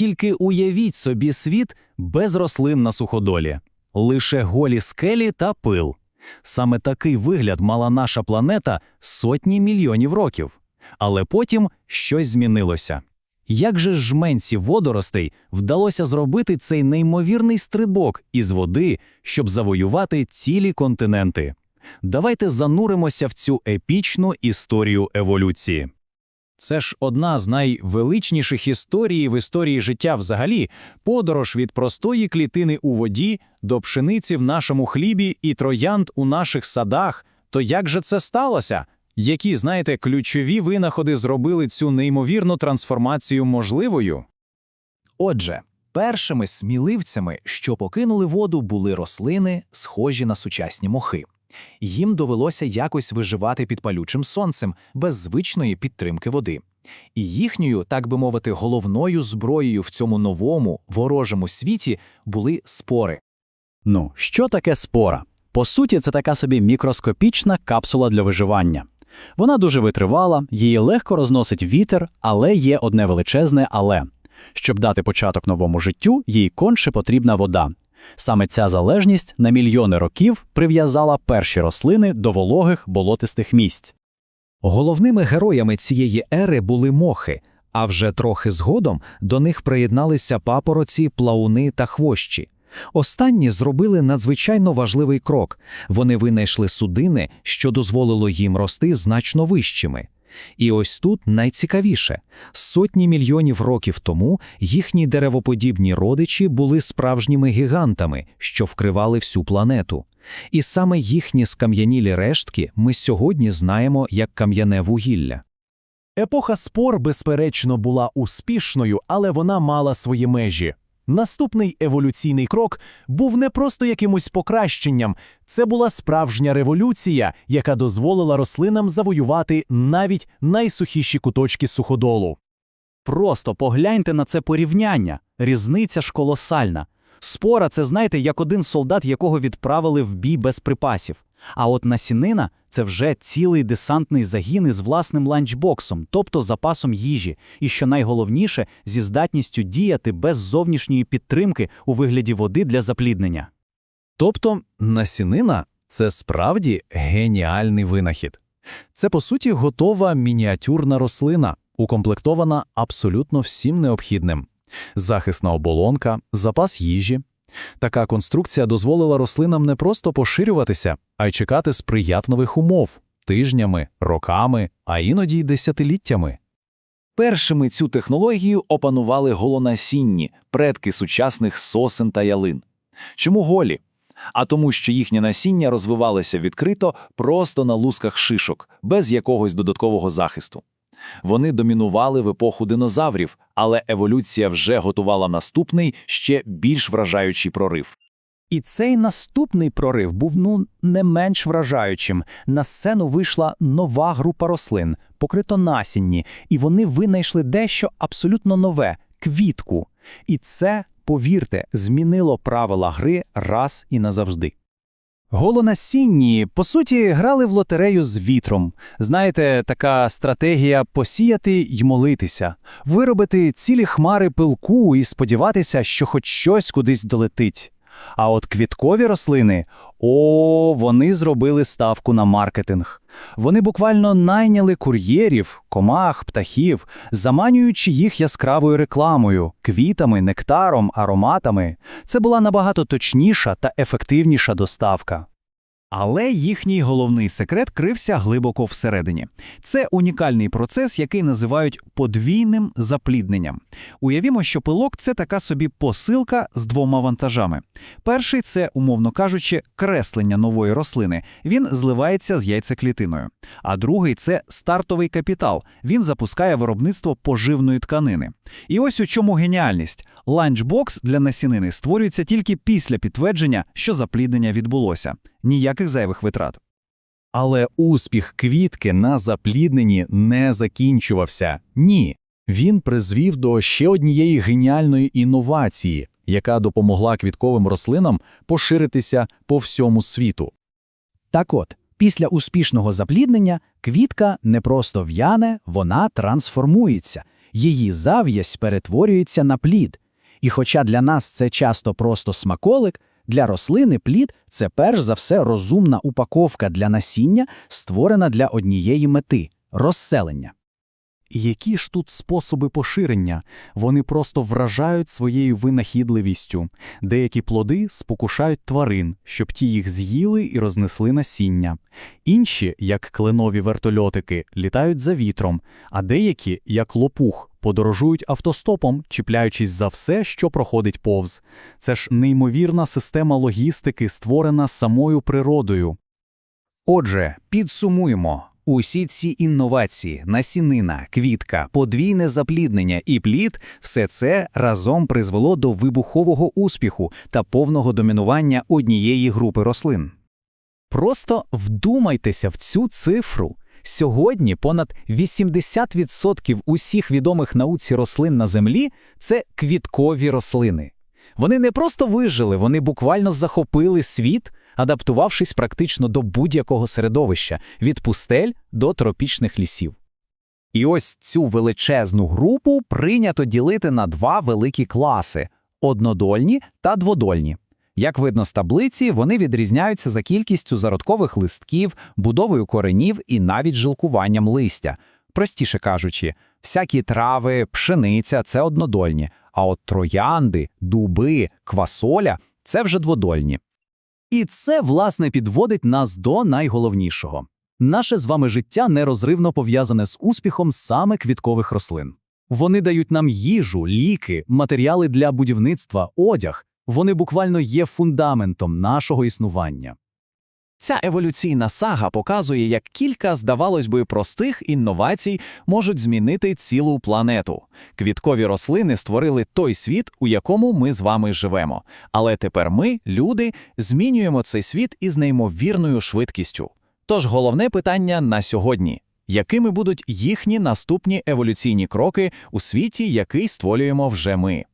тільки уявіть собі світ без рослин на суходолі, лише голі скелі та пил. Саме такий вигляд мала наша планета сотні мільйонів років. Але потім щось змінилося. Як же жменці водоростей вдалося зробити цей неймовірний стрибок із води, щоб завоювати цілі континенти? Давайте зануримося в цю епічну історію еволюції. Це ж одна з найвеличніших історій в історії життя взагалі подорож від простої клітини у воді до пшениці в нашому хлібі і троянд у наших садах. То як же це сталося? Які, знаєте, ключові винаходи зробили цю неймовірну трансформацію можливою? Отже, першими сміливцями, що покинули воду, були рослини, схожі на сучасні мохи. Їм довелося якось виживати під палючим сонцем без звичної підтримки води. І їхньою, так би мовити, головною зброєю в цьому новому ворожому світі були спори. Ну, що таке спора? По суті, це така собі мікроскопічна капсула для виживання. Вона дуже витривала, її легко розносить вітер, але є одне величезне але. Щоб дати початок новому життю, їй конче потрібна вода. Саме ця залежність на мільйони років прив'язала перші рослини до вологих болотистих місць. Головними героями цієї ери були мохи, а вже трохи згодом до них приєдналися папороці, плауни та хвощі. Останні зробили надзвичайно важливий крок вони винайшли судини, що дозволило їм рости значно вищими. І ось тут найцікавіше сотні мільйонів років тому їхні деревоподібні родичі були справжніми гігантами, що вкривали всю планету. І саме їхні скам'янілі рештки ми сьогодні знаємо як кам'яне вугілля. Епоха спор, безперечно, була успішною, але вона мала свої межі. Наступний еволюційний крок був не просто якимось покращенням, це була справжня революція, яка дозволила рослинам завоювати навіть найсухіші куточки суходолу. Просто погляньте на це порівняння. Різниця ж колосальна. Спора це, знаєте, як один солдат, якого відправили в бій без припасів. А от насінина це вже цілий десантний загін із власним ланчбоксом, тобто запасом їжі, і що найголовніше, зі здатністю діяти без зовнішньої підтримки у вигляді води для запліднення. Тобто насінина це справді геніальний винахід. Це, по суті, готова мініатюрна рослина, укомплектована абсолютно всім необхідним. Захисна оболонка, запас їжі. Така конструкція дозволила рослинам не просто поширюватися, а й чекати сприятливих умов тижнями, роками, а іноді й десятиліттями. Першими цю технологію опанували голонасінні, предки сучасних сосен та ялин. Чому голі? А тому, що їхнє насіння розвивалося відкрито просто на лусках шишок, без якогось додаткового захисту. Вони домінували в епоху динозаврів, але еволюція вже готувала наступний, ще більш вражаючий прорив. І цей наступний прорив був ну не менш вражаючим. На сцену вийшла нова група рослин, покрито насінні, і вони винайшли дещо абсолютно нове квітку. І це, повірте, змінило правила гри раз і назавжди. Голонасінні, по суті, грали в лотерею з вітром. Знаєте, така стратегія посіяти й молитися, виробити цілі хмари пилку і сподіватися, що хоч щось кудись долетить. А от квіткові рослини, о, вони зробили ставку на маркетинг. Вони буквально найняли кур'єрів, комах, птахів, заманюючи їх яскравою рекламою, квітами, нектаром, ароматами. Це була набагато точніша та ефективніша доставка. Але їхній головний секрет крився глибоко всередині. Це унікальний процес, який називають подвійним заплідненням. Уявімо, що пилок це така собі посилка з двома вантажами. Перший це, умовно кажучи, креслення нової рослини. Він зливається з яйцеклітиною. А другий це стартовий капітал. Він запускає виробництво поживної тканини. І ось у чому геніальність. Ланчбокс для насінини створюється тільки після підтвердження, що запліднення відбулося. Ніяких зайвих витрат. Але успіх квітки на заплідненні не закінчувався. Ні. Він призвів до ще однієї геніальної інновації, яка допомогла квітковим рослинам поширитися по всьому світу. Так от, після успішного запліднення квітка не просто в'яне, вона трансформується. Її зав'язь перетворюється на плід. І хоча для нас це часто просто смаколик, для рослини плід це перш за все розумна упаковка для насіння, створена для однієї мети розселення. Які ж тут способи поширення? Вони просто вражають своєю винахідливістю. Деякі плоди спокушають тварин, щоб ті їх з'їли і рознесли насіння. Інші, як кленові вертольотики, літають за вітром, а деякі, як лопух, подорожують автостопом, чіпляючись за все, що проходить повз. Це ж неймовірна система логістики, створена самою природою. Отже, підсумуємо. Усі ці інновації, насінина, квітка, подвійне запліднення і плід – все це разом призвело до вибухового успіху та повного домінування однієї групи рослин. Просто вдумайтеся в цю цифру. Сьогодні понад 80% усіх відомих науці рослин на Землі – це квіткові рослини. Вони не просто вижили, вони буквально захопили світ, адаптувавшись практично до будь-якого середовища – від пустель до тропічних лісів. І ось цю величезну групу прийнято ділити на два великі класи – однодольні та дводольні. Як видно з таблиці, вони відрізняються за кількістю зародкових листків, будовою коренів і навіть жилкуванням листя. Простіше кажучи, всякі трави, пшениця – це однодольні, а от троянди, дуби, квасоля – це вже дводольні. І це, власне, підводить нас до найголовнішого. Наше з вами життя нерозривно пов'язане з успіхом саме квіткових рослин. Вони дають нам їжу, ліки, матеріали для будівництва, одяг. Вони буквально є фундаментом нашого існування. Ця еволюційна сага показує, як кілька, здавалось би, простих інновацій можуть змінити цілу планету. Квіткові рослини створили той світ, у якому ми з вами живемо. Але тепер ми, люди, змінюємо цей світ із неймовірною швидкістю. Тож головне питання на сьогодні – якими будуть їхні наступні еволюційні кроки у світі, який створюємо вже ми?